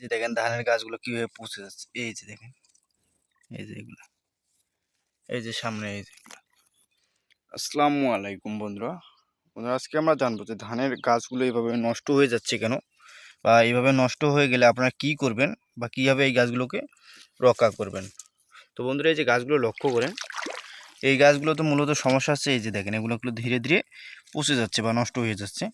যে দেখেন ধানের গাছগুলো কীভাবে পচে যাচ্ছে, এই যে দেখেন, এই যে এগুলো, এই যে সামনে এই যে এগুলো। আসসালামু আলাইকুম বন্ধুরা। বন্ধুরা, আজকে আমরা জানব যে ধানের গাছগুলো এইভাবে নষ্ট হয়ে যাচ্ছে কেন? বা এইভাবে নষ্ট হয়ে গেলে আপনারা কি করবেন বা কীভাবে এই গাছগুলোকে রক্ষা করবেন? তো বন্ধুরা, এই যে গাছগুলো লক্ষ্য করেন, এই গাছগুলো তো মূলত সমস্যা হচ্ছে এই যে দেখেন এগুলোগুলো ধীরে ধীরে পচে যাচ্ছে বা নষ্ট হয়ে যাচ্ছে।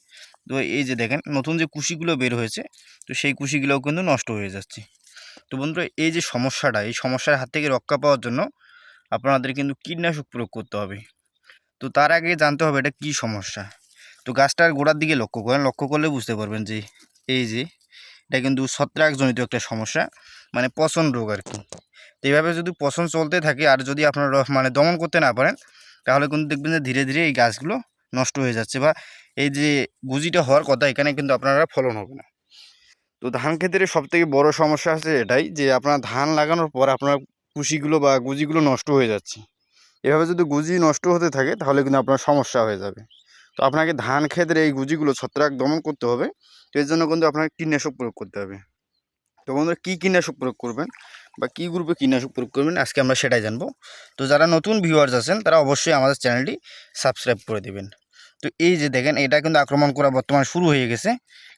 তো এই যে দেখেন, নতুন যে কুশিগুলো বের হয়েছে, তো সেই কুশিগুলোও কিন্তু নষ্ট হয়ে যাচ্ছে। তো বন্ধুরা, এই যে সমস্যাটা, এই সমস্যার হাত থেকে রক্ষা পাওয়ার জন্য আপনাদের কিন্তু কীটনাশক প্রয়োগ করতে হবে। তো তার আগে জানতে হবে এটা কি সমস্যা। তো গাছটার গোড়ার দিকে লক্ষ্য করেন, লক্ষ্য করলে বুঝতে পারবেন যে এই যে এটা কিন্তু ছত্রাকজনিত একটা সমস্যা মানে পচন রোগ আর কি। তো এইভাবে যদি পচন চলতে থাকে, আর যদি আপনারা মানে দমন করতে না পারেন, তাহলে কিন্তু দেখবেন যে ধীরে ধীরে এই গাছগুলো নষ্ট হয়ে যাচ্ছে বা এই যে গুজিটা হওয়ার কথা, এখানে কিন্তু আপনারা ফলন হবে না। তো ধান ক্ষেতের সব থেকে বড় সমস্যা আছে এটাই যে আপনার ধান লাগানোর পর আপনার কুশিগুলো বা গুজিগুলো নষ্ট হয়ে যাচ্ছে। এভাবে যদি গুজি নষ্ট হতে থাকে, তাহলে কিন্তু আপনার সমস্যা হয়ে যাবে। তো আপনাকে ধান ক্ষেতের এই গুজিগুলো ছত্রাক দমন করতে হবে। তো এর জন্য কিন্তু আপনাকে কীটনাশক প্রয়োগ করতে হবে। তো বন্ধুরা, কী কীটনাশক প্রয়োগ করবেন বা কী গ্রুপে কীটনাশক প্রয়োগ করবেন, আজকে আমরা সেটাই জানব। তো যারা নতুন ভিউয়ার্স আছেন, তারা অবশ্যই আমাদের চ্যানেলটি সাবস্ক্রাইব করে দেবেন। তো এই যে দেখেন এটা কিন্তু আক্রমণ করা বর্তমানে শুরু হয়ে গেছে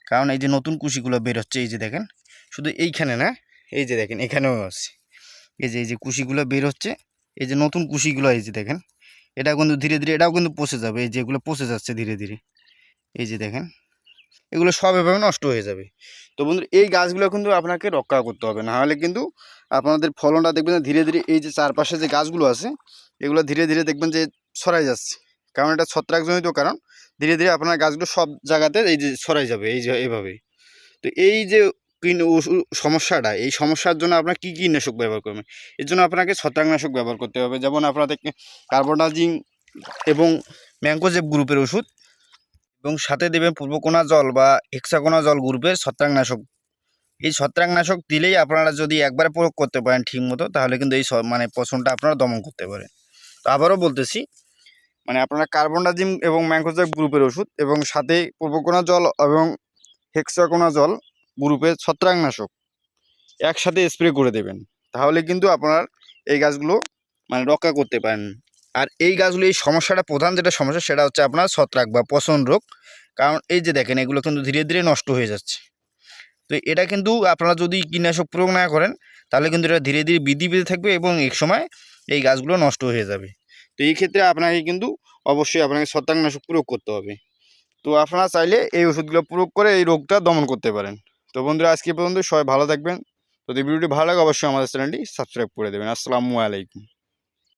কারণ এই যে নতুন কুশিগুলো বের হচ্ছে এই যে দেখেন শুধু এইখানে না এই যে দেখেন এখানেও আছে এই যে এই যে কুশিগুলো বের হচ্ছে এই যে নতুন কুশিগুলো এই যে দেখেন এটা কিন্তু ধীরে ধীরে এটাও কিন্তু পচে যাবে এই যেগুলো পচে যাচ্ছে ধীরে ধীরে এই যে দেখেন এগুলো সব এভাবে নষ্ট হয়ে যাবে তো বন্ধু এই গাছগুলো কিন্তু আপনাকে রক্ষা করতে হবে না হলে কিন্তু আপনাদের ফলনটা দেখবেন ধীরে ধীরে এই যে চারপাশে যে গাছগুলো আছে এগুলো ধীরে ধীরে দেখবেন যে ছড়াই যাচ্ছে কারণ এটা ছত্রাকজনিত কারণ। ধীরে ধীরে আপনার গাছগুলো সব জায়গাতে এই যে ছড়াই যাবে, এই যে এভাবে তো এই যে সমস্যাটা, এই সমস্যার জন্য আপনার কী কীটনাশক ব্যবহার করবেন? এর জন্য আপনাকে ছত্রাকনাশক ব্যবহার করতে হবে। যেমন আপনাদেরকে কার্বোনাজিং এবং ম্যাঙ্কোজেব গ্রুপের ওষুধ এবং সাথে দেবেন পূর্বকোনা জল বা হেক্সাকোনা জল গ্রুপের ছত্রাকনাশক। এই ছত্রাকনাশক দিলেই আপনারা যদি একবারে প্রয়োগ করতে পারেন ঠিকমতো, তাহলে কিন্তু এই মানে পচনটা আপনারা দমন করতে পারেন। তো আবারও বলতেছি মানে আপনারা কার্বনডাজিম এবং ম্যাঙ্কোজেব গ্রুপের ওষুধ এবং সাথে পূর্বকোনা জল এবং হেক্সাকোনা জল গ্রুপের ছত্রাকনাশক একসাথে স্প্রে করে দেবেন। তাহলে কিন্তু আপনার এই গাছগুলো মানে রক্ষা করতে পারেন। আর এই গাছগুলো, এই সমস্যাটা, প্রধান যেটা সমস্যা, সেটা হচ্ছে আপনার ছত্রাক বা পচন রোগ। কারণ এই যে দেখেন, এগুলো কিন্তু ধীরে ধীরে নষ্ট হয়ে যাচ্ছে। তো এটা কিন্তু আপনারা যদি কীটনাশক প্রয়োগ না করেন, তাহলে কিন্তু এটা ধীরে ধীরে বৃদ্ধি পেতে থাকবে এবং এক সময় এই গাছগুলো নষ্ট হয়ে যাবে। তো এই ক্ষেত্রে আপনাকে কিন্তু অবশ্যই আপনাকে ছত্রাকনাশক প্রয়োগ করতে হবে। তো আপনারা চাইলে এই ওষুধগুলো প্রয়োগ করে এই রোগটা দমন করতে পারেন। তো বন্ধুরা, আজকে পর্যন্ত সবাই ভালো থাকবেন। যদি ভিডিওটি ভালো লাগে, অবশ্যই আমাদের চ্যানেলটি সাবস্ক্রাইব করে দেবেন। আসসালামু আলাইকুম।